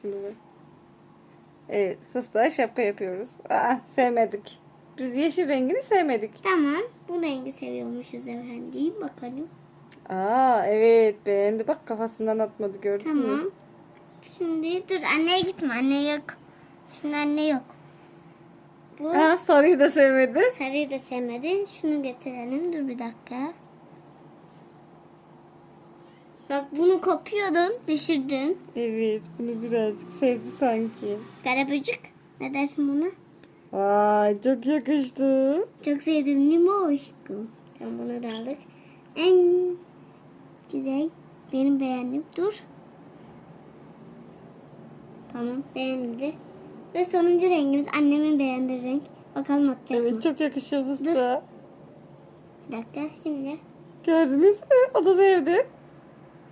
Şimdi bu. Evet fıstığa şapka yapıyoruz. Aa, sevmedik. Biz yeşil rengini sevmedik. Tamam. Bu rengi seviyormuşuz efendim. Bakalım. Aa evet beğendi. Bak kafasından atmadı gördün mü? Tamam. Şimdi dur anneye gitme. Anne yok. Şimdi anne yok. Bu Aa, sarıyı da sevmedi. sarıyı da sevmedi. Şunu getirelim. Dur bir dakika. Bak bunu kopuyordun. Düşürdün. Evet bunu birazcık sevdi sanki. Karaböcük. Ne dersin buna? Vay çok yakıştı. Çok sevdim mi aşkım? Tamam bunu da aldık. En güzel benim beğendim. Dur. Tamam beğendi. Ve sonuncu rengimiz annemin beğendiği renk. Bakalım atacak mı? Evet çok yakışıyor fıstığa. Bir dakika şimdi. Gördünüz mü? O da sevdi.